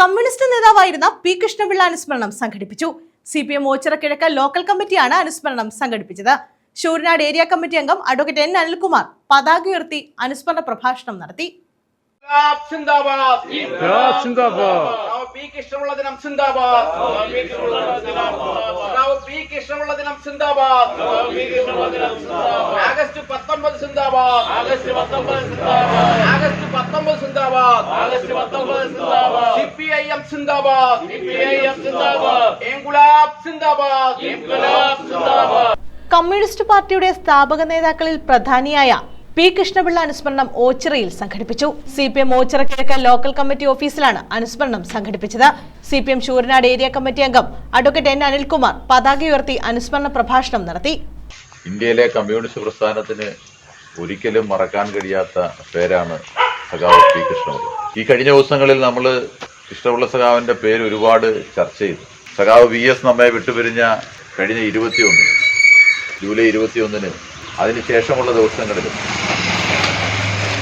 Communist നേതാവായിരുന്ന P Krishnapillai അനുസ്മരണം സംഘടിപ്പിച്ചു. സി പി എം ഓച്ചിറ കിഴക്ക് ലോക്കൽ കമ്മിറ്റിയാണ് അനുസ്മരണം സംഘടിപ്പിച്ചത്. ശൂരനാട് ഏരിയ കമ്മിറ്റി അംഗം അഡ്വക്കേറ്റ് എൻ അനിൽകുമാർ പതാക ഉയർത്തി അനുസ്മരണ പ്രഭാഷണം നടത്തി. ദിനം സിന്ദാബാദ് പി ദിനം സിന്ദാബാദ്. ആഗസ്റ്റ് പത്തൊമ്പത് സിന്ദാബാദ്. ആഗസ്റ്റ് പത്തൊമ്പത് സിന്ദാബാദ്. ആഗസ്റ്റ് പത്തൊമ്പത് സിന്ദാബാദ്. ആഗസ്റ്റ് പത്തൊമ്പത് സിന്ദാബാദ്. സി പി ഐ എം സിന്ദാബാദ്. സിപിഐഎം സിന്ദാബാദ്. ഇൻകുലാബ് സിന്ദാബാദ്. ഇൻകുലാബ് സിന്ദാബാദ്. കമ്മ്യൂണിസ്റ്റ് പാർട്ടിയുടെ സ്ഥാപക നേതാക്കളിൽ പ്രധാനിയായ പി കൃഷ്ണപിള്ള അനുസ്മരണം ഓച്ചിറയിൽ സംഘടിപ്പിച്ചു. സി പി എം ഓച്ചിറ കിഴക്ക് ലോക്കൽ കമ്മിറ്റി ഓഫീസിലാണ് അനുസ്മരണം സംഘടിപ്പിച്ചത്. C P M Sooranad area committee അംഗം അഡ്വക്കേറ്റ് എൻ അനിൽകുമാർ പതാക ഉയർത്തി അനുസ്മരണ പ്രഭാഷണം നടത്തി. ഇന്ത്യയിലെ കമ്മ്യൂണിസ്റ്റ് പ്രസ്ഥാനത്തിന് ഒരിക്കലും മറക്കാൻ കഴിയാത്ത പേരാണ് സഖാവ് പി കൃഷ്ണപിള്ള. ഈ കഴിഞ്ഞ ദിവസങ്ങളിൽ നമ്മൾ കൃഷ്ണപിള്ള സഖാവിന്റെ പേര് ഒരുപാട് ചർച്ച ചെയ്തു. സഖാവ് വി എസ് നമ്മെ വിട്ടുപിരിഞ്ഞ കഴിഞ്ഞ ഇരുപത്തിയൊന്ന് ജൂലൈ ഇരുപത്തിയൊന്നിന് അതിനുശേഷമുള്ള ദിവസങ്ങളിൽ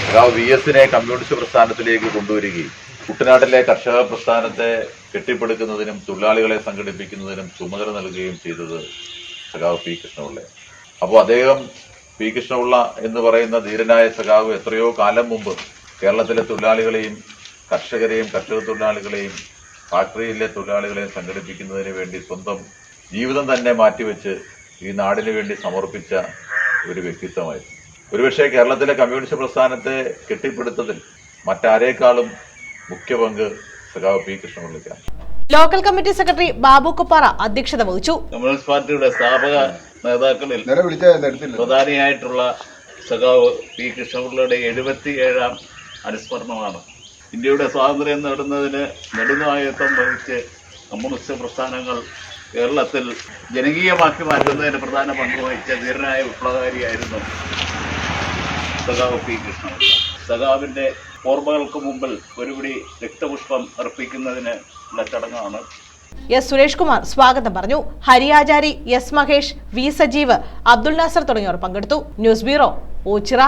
സഖാവ് വി എസിനെ കമ്മ്യൂണിസ്റ്റ് പ്രസ്ഥാനത്തിലേക്ക് കൊണ്ടുവരികയും കുട്ടനാട്ടിലെ കർഷക പ്രസ്ഥാനത്തെ കെട്ടിപ്പടുക്കുന്നതിനും തൊഴിലാളികളെ സംഘടിപ്പിക്കുന്നതിനും ചുമതല നൽകുകയും ചെയ്തത് സഖാവ് പി കൃഷ്ണപിള്ള. അപ്പോൾ അദ്ദേഹം പി കൃഷ്ണപിള്ള എന്ന് പറയുന്ന ധീരനായ സഖാവ് എത്രയോ കാലം മുമ്പ് കേരളത്തിലെ തൊഴിലാളികളെയും കർഷകരെയും കർഷക തൊഴിലാളികളെയും ഫാക്ടറിയിലെ തൊഴിലാളികളെയും സംഘടിപ്പിക്കുന്നതിന് വേണ്ടി സ്വന്തം ജീവിതം തന്നെ മാറ്റിവെച്ച് ഈ നാടിന് വേണ്ടി സമർപ്പിച്ച ഒരു വ്യക്തിത്വമായിരുന്നു. ഒരുപക്ഷെ കേരളത്തിലെ കമ്മ്യൂണിസ്റ്റ് പ്രസ്ഥാനത്തെ കെട്ടിപ്പടുത്തതിൽ മറ്റാരേക്കാളും മുഖ്യ പങ്ക് സഖാവ് P കൃഷ്ണപിള്ളിക്കാണ് local committee secretary Babu Kuppara അധ്യക്ഷത വഹിച്ചു. കമ്മ്യൂണിസ്റ്റ് പാർട്ടിയുടെ സ്ഥാപക നേതാക്കളിൽ പ്രധാനിയായിട്ടുള്ള സഖാവ് പി കൃഷ്ണപിള്ളയുടെ എഴുപത്തി ഏഴാം അനുസ്മരണമാണ് ഇന്ത്യയുടെ സ്വാതന്ത്ര്യം നേടുന്നതിന് നെടുനായത്വം വഹിച്ച് കമ്മ്യൂണിസ്റ്റ് പ്രസ്ഥാനങ്ങൾ കേരളത്തിൽ ജനകീയമാക്കി മാറ്റുന്നതിന് പ്രധാന പങ്ക് വഹിച്ച ധീരനായ വിപ്ലവകാരിയായിരുന്നു സഖാവ് പി കൃഷ്ണപിള്ള സഖാവിന്റെ ഓർമ്മകൾക്ക് മുമ്പിൽ ഒരുപിടി രക്തപുഷ്പം അർപ്പിക്കുന്നതിന് ഉള്ള ചടങ്ങാണ്. എസ് സുരേഷ് കുമാർ സ്വാഗതം പറഞ്ഞു. ഹരിയാചാരി എസ് മഹേഷ് വി സജീവ് അബ്ദുൽ നാസർ തുടങ്ങിയവർ പങ്കെടുത്തു. News bureau Ochira.